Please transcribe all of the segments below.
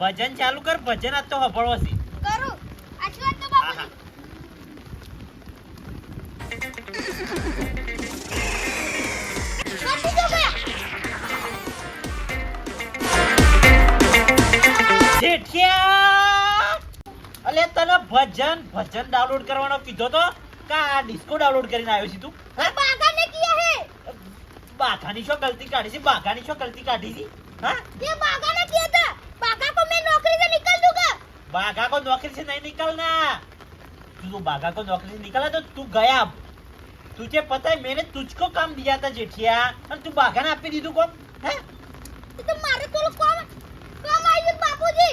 ભજન ચાલુ કર ભજન આ તો હફળો છે. કરું. આટલી વાત તો બાપુ અલે તને ભજન ભજન ડાઉનલોડ કરવાનો કીધો તો? કા ડિસ્કો ડાઉનલોડ કરીને આવ્યો છે તું? હા બાગા ને કિયા હે. બાગાની શું ગલતી કાઢી છે? બાગાની શો ગલતી કાઢી છે? હા? એ બાગા ને કિયા बाघा को नौकरी से नहीं निकलना तू तो बाघा को नौकरी से निकला तो तू गया अब तुझे पता है मैंने तुझको काम दिया था जेठिया और तू बाघा ने आपने दीदू को है ये तो मारे तो लोग कौन कम आई बापूजी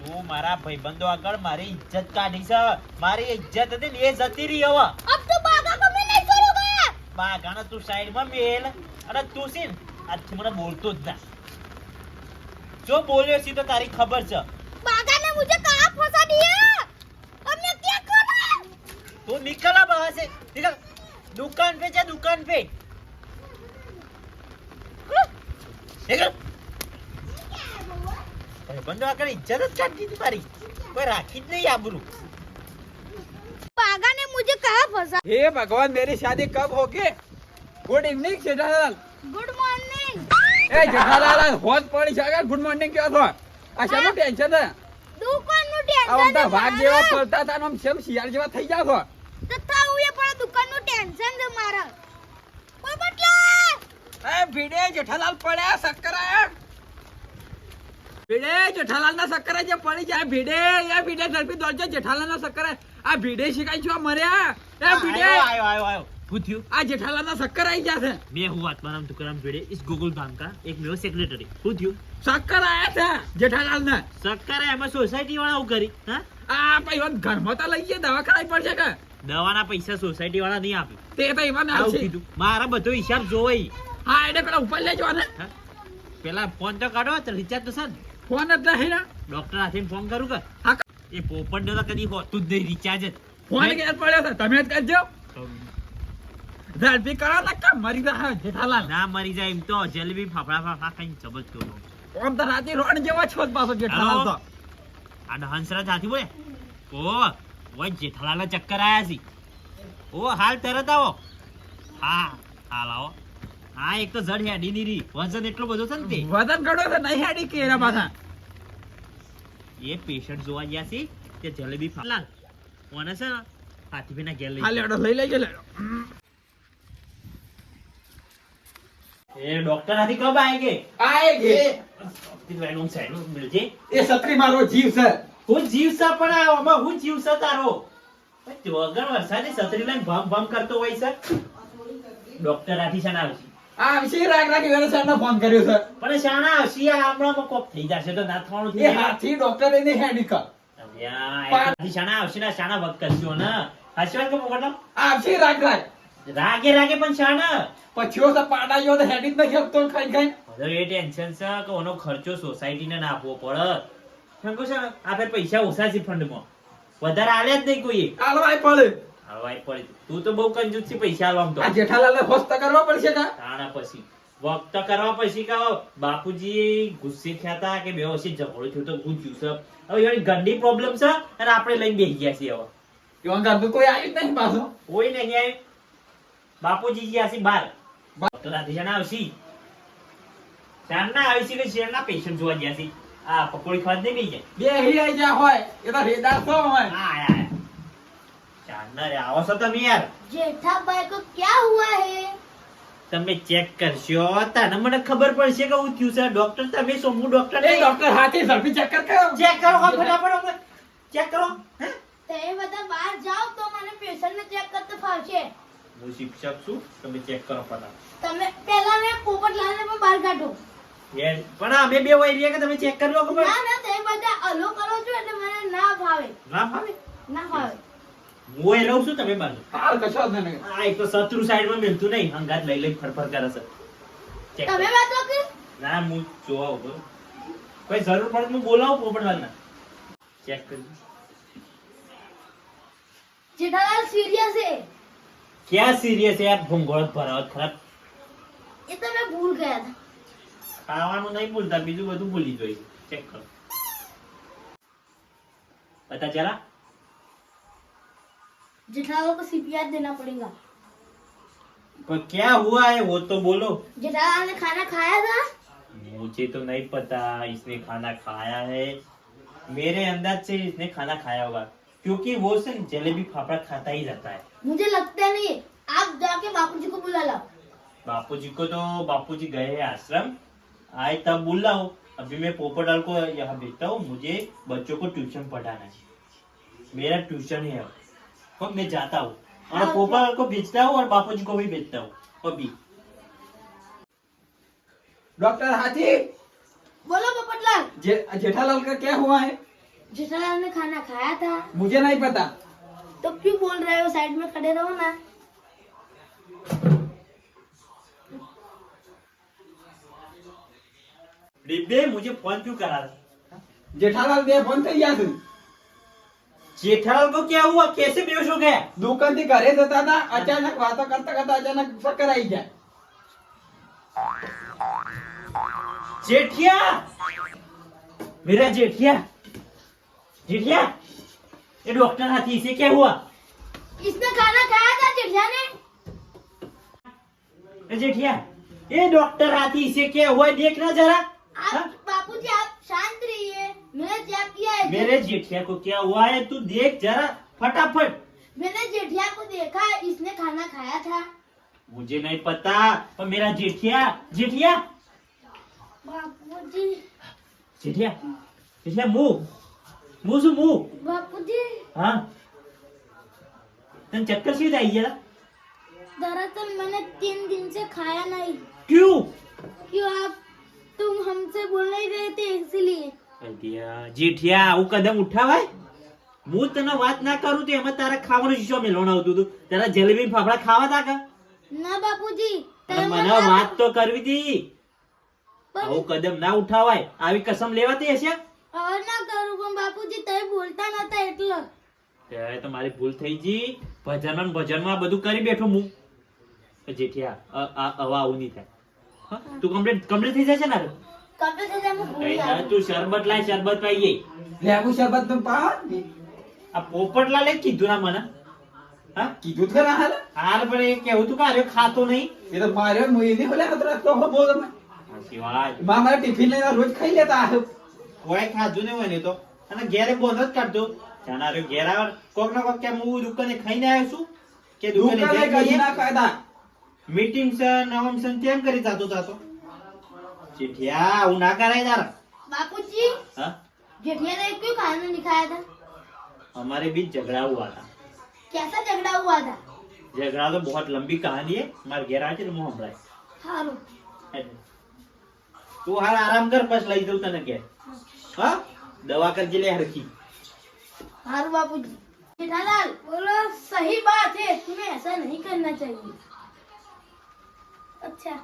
તું મારા ભાઈબંધો આગળ મારી ઇજ્જત કાઢી છે મારી ઇજ્જત હતી ને એ જતી રહી હવે अब तो बागा को मैं नहीं छोड़ूंगा બાઘાને તું સાઈડમાં મેલ અને તું છે ને આજથી મને બોલતો જ ના જો બોલ્યો છે તો તારી ખબર છે बागा ने मुझे कहाँ फंसा दिया अब मैं क्या करूँ તું निकल अब वहां से निकल दुकान पे जा दुकान पे निकल ભાઈબંધો આગળ ઇજ્જત જ કાઢી દીધી મારી કોઈ રાખી જ નહીં આબરૂ बागा ने मुझे कहाँ फंसा हे भगवान मेरी शादी कब होगी good evening Jethalal good morning એ જેઠાલાલ હોજ પડી છે આગળ ગુડ મોર્નિંગ કયો છો આ શાનું ટેન્શન છે दुकान નું આ ટેન્શન બધા ભાગ જેવા પડતા હતા આમ શેમ શિયાળ જેવા થઈ જાવ છો તથા એ પણ દુકાન ટેન્શન છે મારા. પોપટલા એ ભીડે જેઠાલાલ પડ્યા શક્કર. ભીડે જેઠાલાલ ના શક્કર જે પડી જાય ભીડે એ ભીડે ઝડપી દોડજો જેઠાલાલ ના શક્કર. આ ભીડે શીખાય છો મર્યા? એ ભીડે. આયો આયો આયો પૂછ્યું આ જેઠાલાલના શક્કર આવી ગયા છે. મેં હું આત્મારામ તુકારામ જોડે ઇસ ગોગુલ ધામ કા? એક મેરો સેક્રેટરી પૂછ્યું શક્કર આયા છે જેઠાલાલ ને શક્કર એમાં સોસાયટી વાળા હું કરી હા? આ પૈસા ઘરમાં તો લઈ ગયા દવા કરાવી પડશે કે? દવાના પૈસા સોસાયટી વાળા નહીં આપે. તે તો એમાં ના કીધું. મારા બધો હિસાબ જોવાય. હા એને પેલા ઉપર લઈ જવાના. પેલા ફોન તો કાઢો તો રિચાર્જ તો સાહેબ ફોન જ નહીં ના. ડોક્ટર આથી ફોન કરું કે? એ પોપટ તો કદી હોતું જ નહીં રિચાર્જ ફોન ક્યાં પડ્યો તમે જ કરજો. ઝડપી કરા ના કા મરી રહ્યા જેઠાલાલ. ના મરી જાય એમ તો જલેબી ફાફડા ફાફડા ખાઈને જબજ કરું ઓમ તો રાતી રોણ જેવા છો પાછો જેઠાલાલ તો. આ હંસરાજ હાથી બોલે ઓ ઓય જેઠાલાલ ચક્કર આયા છે. ઓ હાલ તરત આવો. હા હાલ આવો. હા એક તો જડ હેડી ની રી વજન એટલો બધો છે ને તે. વજન ઘણો છે નહીં હેડી કે એના પાછા. એ પેશન્ટ જોવા ગયા છે તે જલેબી ફાફડા ઓને છે? હાથી ભીના ગેલ લઈ લેડો લઈ લેજો લેડો એ ડોક્ટર હાથી કબ આएंगे આય ગે દિલવાનું સાઈડ મિલજે. એ સત્રી મારો જીવ છે. હું જીવસા પણ આમાં હું જીવસા તારો? વગર વરસાદે છત્રી લઈને ભમ ભમ કરતો હોય છે? ડોક્ટર હાથી શાના આવશે. આ વિશે રાગ રાગ વેલા ફોન કર્યો છે. પણ શાના આવશે આ હમણાં કોક થઈ જશે તો ના થવાનું એ થઈ હાથી ડોક્ટર એને હેડી કર. હાથી શાના આવશે ને શાના વખત કરશો ને? હાચી કે કહું આવશે રાગ રાગ રાગે રાગે પણ શાના પછીઓ તો પાડા જેવો તો હેડી જ નથી આપતો ખાઈ ખાઈ. હવે એ ટેન્શન છે કે ઓનો ખર્ચો સોસાયટીને ના આપવો પડે. શંકુ છે? આ ફેર પૈસા ઓછા છે ફંડમાં. વધારે આલે જ નહીં કોઈ આલવાય પડે. આલવાય પડે. તું તો બહુ કંજૂસ છે પૈસા આલવામ તો. આ જેઠાલાલને હોસ્ત કરવા પડશે કા? તાણા પછી. વક્ત કરવા પછી કે બાપુજી ગુસ્સે થયા કે બે વર્ષે ઝઘડો થયો તો ગુજ્યું છે. હવે એની ગંદી પ્રોબ્લેમ છે અને આપણે લઈને બેસી ગયા છીએ હવે. કોઈ આવ્યું જ નહીં પાછું. કોઈ નહીં આવ્યું. બાપુજી ગયા છે બાર. તો રાધેશાના આવશી. ચારના આવી છે કે શેરના પેશન્ટ જોવા ગયા છે? આ પકોડી ખાવા નહીં ગઈ બે હી આવી ગયા હોય એ તો રેદાર તો હોય હા હા ચારના આવો છો તમે યાર? જેઠાભાઈ કો ક્યા હુઆ હે? તમે ચેક કરશો તને મને ખબર પડશે કે હું થયું છે. ડોક્ટર તમે સોમુ ડોક્ટર એ ડોક્ટર હાથે ઝડપી ચેક કર ચેક કરો ફટાફટ ચેક કરો હે? તે બધા બહાર જાઓ તો મને પેશન્ટ ને ચેક કરતો ફાવશે. હું શિક્ષક છું તમે ચેક કરો ફટાફટ. તમે પહેલા મેં પોપટલાલ ને પણ બહાર કાઢો. યાર, પણ અમે બે હોય રહ્યા કે તમે ચેક કરી લો ખબર? ના ના તે બધા અલો કરો છો એટલે મને ના ભાવે. ના ભાવે? ના ભાવે. હું એ રહું છું તમે બાજુ. હાલ કશો જ નહીં. આ એક તો શત્રુ સાઈડમાં મિલતું નહીં હંગાત લઈ લઈ ફરફર કરે છે. તમે કરો. કે ના હું જોવા ઊભો. કોઈ જરૂર પડે તો હું બોલાવું પોપટલાલને. ચેક કરી. જેઠાલાલ સિરિયસ છે. ક્યાં સિરિયસ યાર ભૂંગોળ ભરાવત ખરાબ એ તો મેં ભૂલ ગયા હતા ખાવાનું નહીં ભૂલતા બીજું બધું ભૂલી જોઈએ ચેક કરો बता जरा जेठालाल को सीपीआर देना पड़ेगा पर क्या हुआ है वो तो बोलो जेठालाल ने खाना खाया था मुझे तो नहीं पता इसने खाना खाया है मेरे अंदाज से इसने खाना खाया होगा क्योंकि वो सिर्फ़ जलेबी फाफड़ा खाता ही रहता है। मुझे लगता नहीं आप जाके बापूजी को बुला लाओ। बापूजी को तो बापूजी गए हैं आश्रम। आए तब बोल रहा हूँ अभी मैं पोपटलाल को यहाँ भेजता हूँ मुझे बच्चों को ट्यूशन पढ़ाना है। मेरा ट्यूशन है अब। मैं जाता हूँ। और हाँ, पोपटलाल को भेजता हूँ और बापूजी को भी भेजता हूँ अभी। डॉक्टर हाथी! बोलो पोपटलाल जे जेठालाल का क्या हुआ है? जेठालाल ने खाना खाया था मुझे नहीं पता तो क्यों बोल रहे हो साइड में खड़े रहो ना डिब्बे मुझे फोन क्यों करा रहा जेठालाल दे फोन થઈ ગયા તું जेठालाल को क्या हुआ कैसे बेहोश हो गया દુકાનથી ઘરે જતા હતા અચાનક વાતો કરતા કરતા અચાનક ચક્કર આવી જાય जेठिया मेरा जेठिया जेठिया ये डॉक्टर हाथी इसे क्या हुआ इसने खाना खाया था जेठिया ने ए जेठिया ये डॉक्टर हाथी इसे क्या हुआ देखना जरा आप हाँ? बापूजी आप शांत रहिए मैंने चेक किया है मेरे जेठिया को क्या हुआ है तू देख जरा फटाफट मैंने जेठिया को देखा इसने खाना खाया था मुझे नहीं पता पर मेरा जेठिया जेठिया बापूजी जेठिया जेठिया मुंह मुंह से मुंह बापूजी हाँ तन चक्कर सीधा आई जरा दरअसल मैंने तीन दिन से खाया नहीं क्यों क्यों आप तुम हमसे बोल नहीं रहे थे इसलिए અલ્યા, જેઠિયા આવું કદમ ઉઠાવાય હું તને વાત ના કરું તો એમાં તારા ખાવાનું શીશો મેળવણ આવતું હતું તારા જલેબી ને ફાફડા ખાવા તા કા ના બાપુજી અને તમે મને ના- વાત તો કરવી હતી પણ આવું કદમ ના ઉઠાવાય આવી કસમ લેવાતી હશે હવે ના કરું પણ બાપુજી તમે બોલતા નતા એટલે. ત્યારે તો મારી ભૂલ થઈ ગઈ. ભજનમાં ભજનમાં બધું કરી બેઠો હું. જેઠિયા હવે આવું નહીં થાય. તું કમ્પ્લીટ કમ્પ્લીટ થઈ જશે ને કપડે થઈ જાય હું ભૂલી કઈ તું શરબત લાય શરબત પાઈ ગઈ. લેવું શરબતનું. પા આ પોપટલાલે લે કીધું ના મને. હા? કીધું જ ખરા હાલ. હાલ પણ એ કેવું તું કાર્ય ખાતો નહીં? એ તો મારે મુઈ નહીં બોલે તો રસ્તો હો બોલ તમે. સાચી વાતમાં ટિફિન લઈને રોજ ખાઈ લેતા આ કોઈ ખાધું નહીં હોય ને તો. અને ઘેરે બોધ જ કાઢતો જાનારો ઘેર આવે કોક ના કોક કેમ હું દુકાને ખાઈને આવ્યો છું કે દુકાને દુકાને જઈ કઈ જઈએ ના ખાતા મીટિંગ છે નવમ છે ને તેમ કરી જાતો જાતો ચીઠિયા હું ના કરાય તારા बापूजी હા जेठिया ने क्यों खाना नहीं खाया था हमारे बीच झगड़ा हुआ था कैसा झगड़ा हुआ था झगड़ा तो बहुत लंबी कहानी है मारे घेर આવે છે ને હું સંભળાય हारो તું હાલ આરામ કર બસ લઈ જઉં તને કે હા દવા કરજે લે હરખી हारो बापूजी जेठालाल बोलो सही बात है तुम्हें ऐसा नहीं करना चाहिए अच्छा